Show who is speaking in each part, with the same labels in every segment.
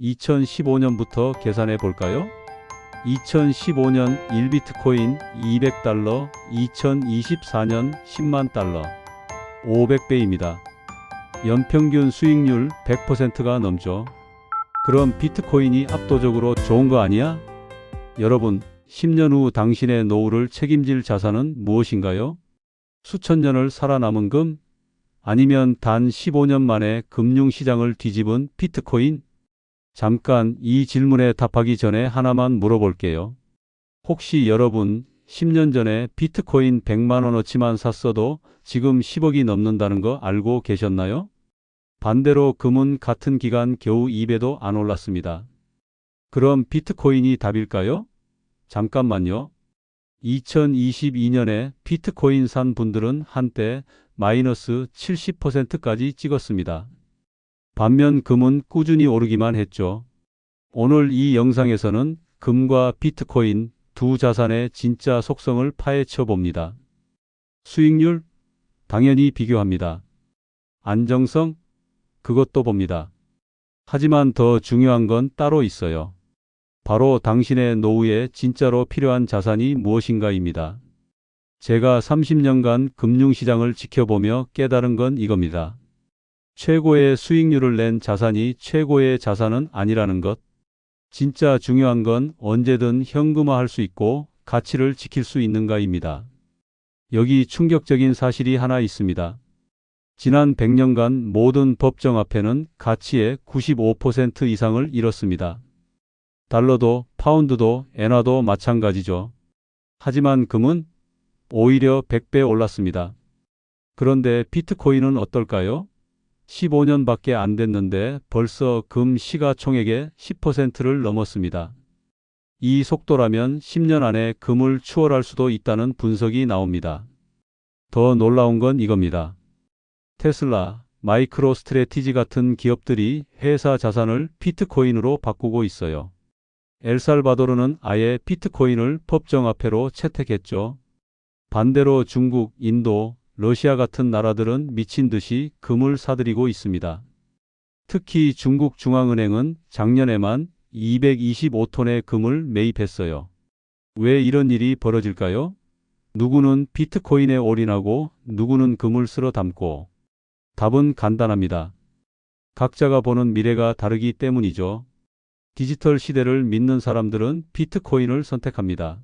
Speaker 1: 2015년부터 계산해 볼까요? 2015년 1비트코인 200달러, 2024년 10만 달러. 500배입니다. 연평균 수익률 100%가 넘죠. 그럼 비트코인이 압도적으로 좋은 거 아니야? 여러분, 10년 후 당신의 노후를 책임질 자산은 무엇인가요? 수천 년을 살아남은 금? 아니면 단 15년 만에 금융시장을 뒤집은 비트코인? 잠깐 이 질문에 답하기 전에 하나만 물어볼게요. 혹시 여러분 10년 전에 비트코인 100만원어치만 샀어도 지금 10억이 넘는다는 거 알고 계셨나요? 반대로 금은 같은 기간 겨우 2배도 안 올랐습니다. 그럼 비트코인이 답일까요? 잠깐만요. 2022년에 비트코인 산 분들은 한때 마이너스 70%까지 찍었습니다. 반면 금은 꾸준히 오르기만 했죠. 오늘 이 영상에서는 금과 비트코인 두 자산의 진짜 속성을 파헤쳐 봅니다. 수익률? 당연히 비교합니다. 안정성? 그것도 봅니다. 하지만 더 중요한 건 따로 있어요. 바로 당신의 노후에 진짜로 필요한 자산이 무엇인가입니다. 제가 30년간 금융시장을 지켜보며 깨달은 건 이겁니다. 최고의 수익률을 낸 자산이 최고의 자산은 아니라는 것. 진짜 중요한 건 언제든 현금화할 수 있고 가치를 지킬 수 있는가입니다. 여기 충격적인 사실이 하나 있습니다. 지난 100년간 모든 법정화폐는 가치의 95% 이상을 잃었습니다. 달러도 파운드도 엔화도 마찬가지죠. 하지만 금은 오히려 100배 올랐습니다. 그런데 비트코인은 어떨까요? 15년밖에 안 됐는데 벌써 금 시가총액의 10%를 넘었습니다. 이 속도라면 10년 안에 금을 추월할 수도 있다는 분석이 나옵니다. 더 놀라운 건 이겁니다. 테슬라, 마이크로 스트레티지 같은 기업들이 회사 자산을 비트코인으로 바꾸고 있어요. 엘살바도르는 아예 비트코인을 법정 화폐로 채택했죠. 반대로 중국, 인도, 러시아 같은 나라들은 미친 듯이 금을 사들이고 있습니다. 특히 중국 중앙은행은 작년에만 225톤의 금을 매입했어요. 왜 이런 일이 벌어질까요? 누구는 비트코인에 올인하고 누구는 금을 쓸어 담고 답은 간단합니다. 각자가 보는 미래가 다르기 때문이죠. 디지털 시대를 믿는 사람들은 비트코인을 선택합니다.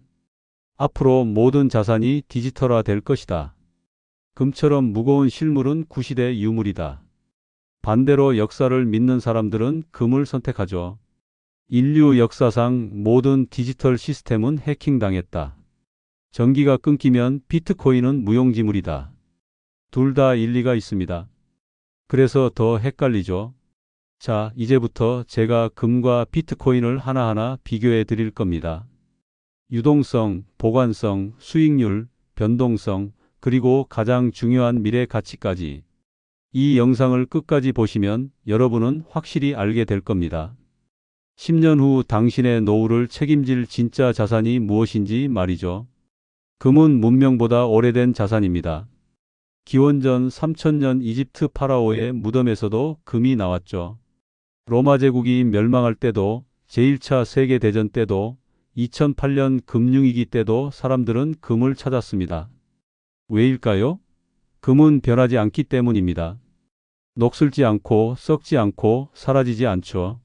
Speaker 1: 앞으로 모든 자산이 디지털화 될 것이다. 금처럼 무거운 실물은 구시대 유물이다. 반대로 역사를 믿는 사람들은 금을 선택하죠. 인류 역사상 모든 디지털 시스템은 해킹당했다. 전기가 끊기면 비트코인은 무용지물이다. 둘 다 일리가 있습니다. 그래서 더 헷갈리죠. 자, 이제부터 제가 금과 비트코인을 하나하나 비교해 드릴 겁니다. 유동성, 보관성, 수익률, 변동성, 그리고 가장 중요한 미래 가치까지. 이 영상을 끝까지 보시면 여러분은 확실히 알게 될 겁니다. 10년 후 당신의 노후를 책임질 진짜 자산이 무엇인지 말이죠. 금은 문명보다 오래된 자산입니다. 기원전 3000년 이집트 파라오의 무덤에서도 금이 나왔죠. 로마 제국이 멸망할 때도 제1차 세계대전 때도 2008년 금융위기 때도 사람들은 금을 찾았습니다. 왜일까요? 금은 변하지 않기 때문입니다. 녹슬지 않고 썩지 않고 사라지지 않죠.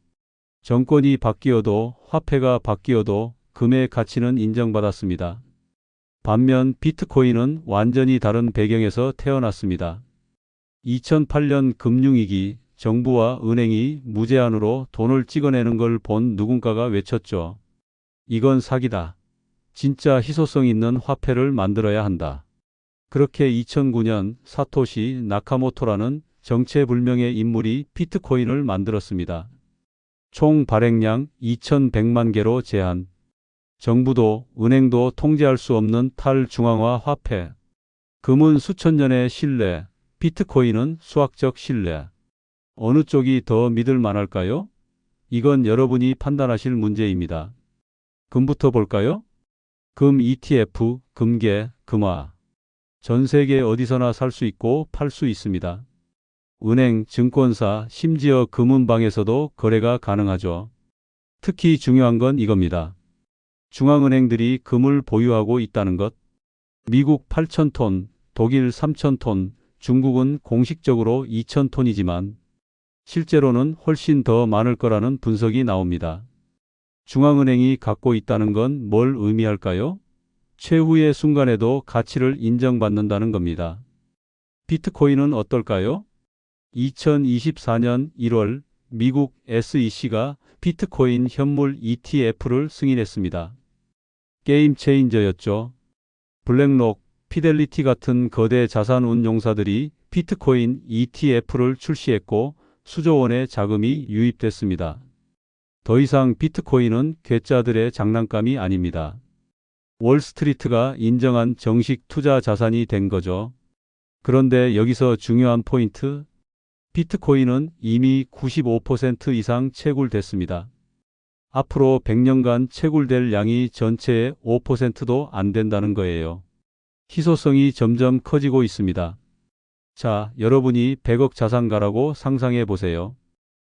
Speaker 1: 정권이 바뀌어도 화폐가 바뀌어도 금의 가치는 인정받았습니다. 반면 비트코인은 완전히 다른 배경에서 태어났습니다. 2008년 금융위기 정부와 은행이 무제한으로 돈을 찍어내는 걸 본 누군가가 외쳤죠. 이건 사기다. 진짜 희소성 있는 화폐를 만들어야 한다. 그렇게 2009년 사토시 나카모토라는 정체불명의 인물이 비트코인을 만들었습니다. 총 발행량 2100만 개로 제한. 정부도 은행도 통제할 수 없는 탈중앙화 화폐. 금은 수천 년의 신뢰, 비트코인은 수학적 신뢰. 어느 쪽이 더 믿을 만할까요? 이건 여러분이 판단하실 문제입니다. 금부터 볼까요? 금 ETF, 금계, 금화. 전 세계 어디서나 살 수 있고 팔 수 있습니다. 은행, 증권사, 심지어 금은방에서도 거래가 가능하죠. 특히 중요한 건 이겁니다. 중앙은행들이 금을 보유하고 있다는 것. 미국 8,000톤, 독일 3,000톤, 중국은 공식적으로 2,000톤이지만 실제로는 훨씬 더 많을 거라는 분석이 나옵니다. 중앙은행이 갖고 있다는 건 뭘 의미할까요? 최후의 순간에도 가치를 인정받는다는 겁니다. 비트코인은 어떨까요? 2024년 1월 미국 SEC가 비트코인 현물 ETF를 승인했습니다. 게임 체인저였죠. 블랙록, 피델리티 같은 거대 자산 운용사들이 비트코인 ETF를 출시했고 수조 원의 자금이 유입됐습니다. 더 이상 비트코인은 괴짜들의 장난감이 아닙니다. 월스트리트가 인정한 정식 투자 자산이 된 거죠. 그런데 여기서 중요한 포인트, 비트코인은 이미 95% 이상 채굴됐습니다. 앞으로 100년간 채굴될 양이 전체의 5%도 안 된다는 거예요. 희소성이 점점 커지고 있습니다. 자, 여러분이 100억 자산가라고 상상해 보세요.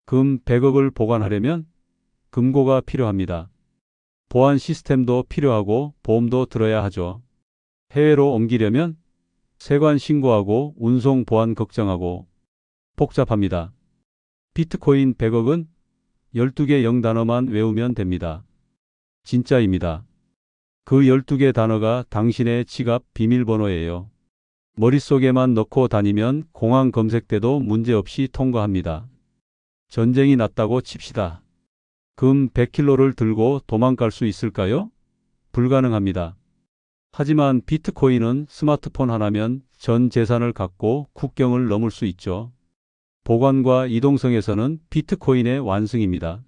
Speaker 1: 금 100억을 보관하려면 금고가 필요합니다. 보안 시스템도 필요하고 보험도 들어야 하죠. 해외로 옮기려면 세관 신고하고 운송 보안 걱정하고 복잡합니다. 비트코인 100억은 12개 영단어만 외우면 됩니다. 진짜입니다. 그 12개 단어가 당신의 지갑 비밀번호예요. 머릿속에만 넣고 다니면 공항 검색 때도 문제없이 통과합니다. 전쟁이 났다고 칩시다. 금 100킬로를 들고 도망갈 수 있을까요? 불가능합니다. 하지만 비트코인은 스마트폰 하나면 전 재산을 갖고 국경을 넘을 수 있죠. 보관과 이동성에서는 비트코인의 완승입니다.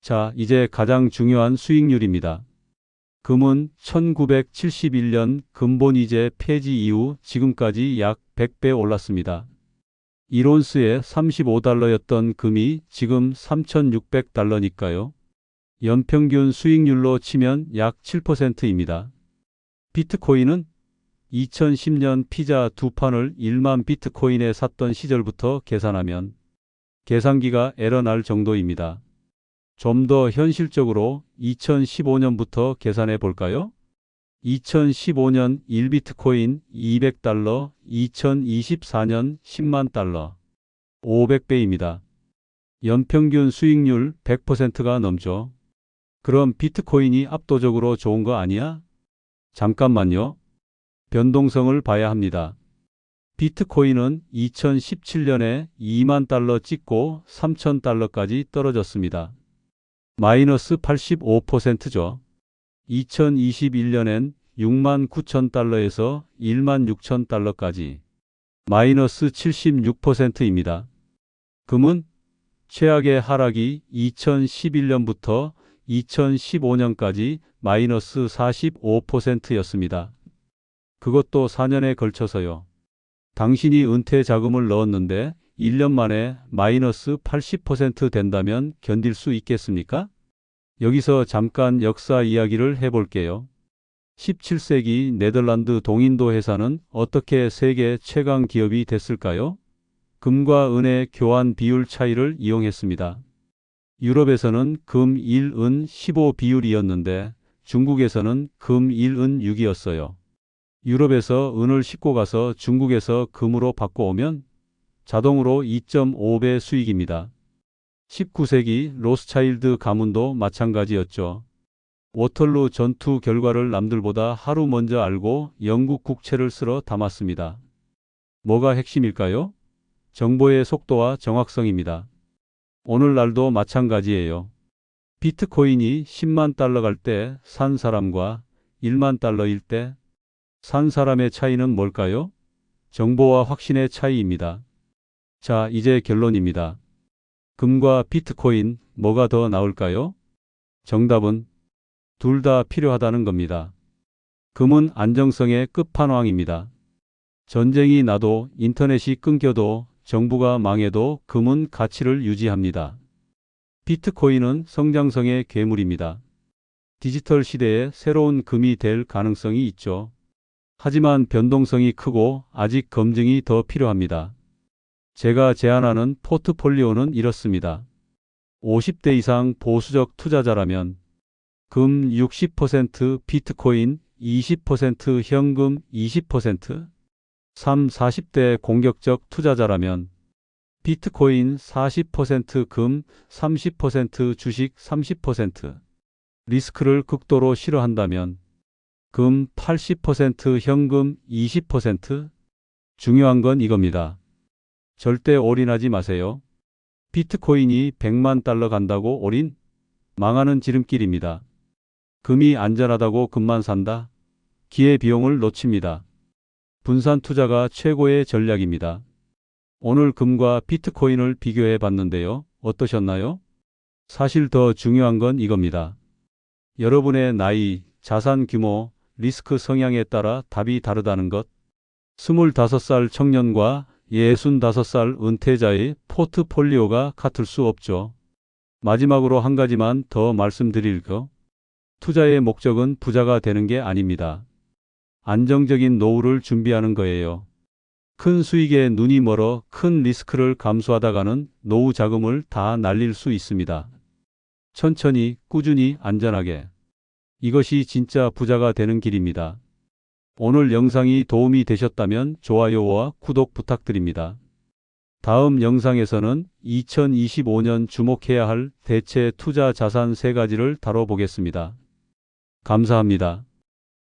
Speaker 1: 자, 이제 가장 중요한 수익률입니다. 금은 1971년 근본이제 폐지 이후 지금까지 약 100배 올랐습니다. 1온스에 35달러였던 금이 지금 3,600달러니까요. 연평균 수익률로 치면 약 7%입니다. 비트코인은 2010년 피자 두 판을 1만 비트코인에 샀던 시절부터 계산하면 계산기가 에러 날 정도입니다. 좀 더 현실적으로 2015년부터 계산해 볼까요? 2015년 1비트코인 200달러, 2024년 10만 달러, 500배입니다. 연평균 수익률 100%가 넘죠. 그럼 비트코인이 압도적으로 좋은 거 아니야? 잠깐만요. 변동성을 봐야 합니다. 비트코인은 2017년에 2만 달러 찍고 3천 달러까지 떨어졌습니다. 마이너스 85%죠. 2021년엔 6만 9천 달러에서 1만 6천 달러까지 마이너스 76%입니다. 금은 최악의 하락이 2011년부터 2015년까지 마이너스 45%였습니다. 그것도 4년에 걸쳐서요. 당신이 은퇴 자금을 넣었는데 1년 만에 마이너스 80% 된다면 견딜 수 있겠습니까? 여기서 잠깐 역사 이야기를 해볼게요. 17세기 네덜란드 동인도 회사는 어떻게 세계 최강 기업이 됐을까요? 금과 은의 교환 비율 차이를 이용했습니다. 유럽에서는 금 1, 은 15 비율이었는데 중국에서는 금 1, 은 6이었어요. 유럽에서 은을 싣고 가서 중국에서 금으로 바꿔오면 자동으로 2.5배 수익입니다. 19세기 로스차일드 가문도 마찬가지였죠. 워털루 전투 결과를 남들보다 하루 먼저 알고 영국 국채를 쓸어 담았습니다. 뭐가 핵심일까요? 정보의 속도와 정확성입니다. 오늘날도 마찬가지예요. 비트코인이 10만 달러 갈 때 산 사람과 1만 달러일 때 산 사람의 차이는 뭘까요? 정보와 확신의 차이입니다. 자, 이제 결론입니다. 금과 비트코인 뭐가 더 나을까요? 정답은 둘 다 필요하다는 겁니다. 금은 안정성의 끝판왕입니다. 전쟁이 나도 인터넷이 끊겨도 정부가 망해도 금은 가치를 유지합니다. 비트코인은 성장성의 괴물입니다. 디지털 시대에 새로운 금이 될 가능성이 있죠. 하지만 변동성이 크고 아직 검증이 더 필요합니다. 제가 제안하는 포트폴리오는 이렇습니다. 50대 이상 보수적 투자자라면 금 60%, 비트코인 20%, 현금 20%, 3, 40대 공격적 투자자라면 비트코인 40%, 금 30%, 주식 30%, 리스크를 극도로 싫어한다면 금 80%, 현금 20%. 중요한 건 이겁니다. 절대 올인하지 마세요. 비트코인이 100만 달러 간다고 올인? 망하는 지름길입니다. 금이 안전하다고 금만 산다? 기회 비용을 놓칩니다. 분산 투자가 최고의 전략입니다. 오늘 금과 비트코인을 비교해 봤는데요. 어떠셨나요? 사실 더 중요한 건 이겁니다. 여러분의 나이, 자산 규모, 리스크 성향에 따라 답이 다르다는 것. 25살 청년과 65살 은퇴자의 포트폴리오가 같을 수 없죠. 마지막으로 한 가지만 더 말씀드릴 거. 투자의 목적은 부자가 되는 게 아닙니다. 안정적인 노후를 준비하는 거예요. 큰 수익에 눈이 멀어 큰 리스크를 감수하다가는 노후 자금을 다 날릴 수 있습니다. 천천히, 꾸준히, 안전하게. 이것이 진짜 부자가 되는 길입니다. 오늘 영상이 도움이 되셨다면 좋아요와 구독 부탁드립니다. 다음 영상에서는 2025년 주목해야 할 대체 투자 자산 세 가지를 다뤄보겠습니다. 감사합니다.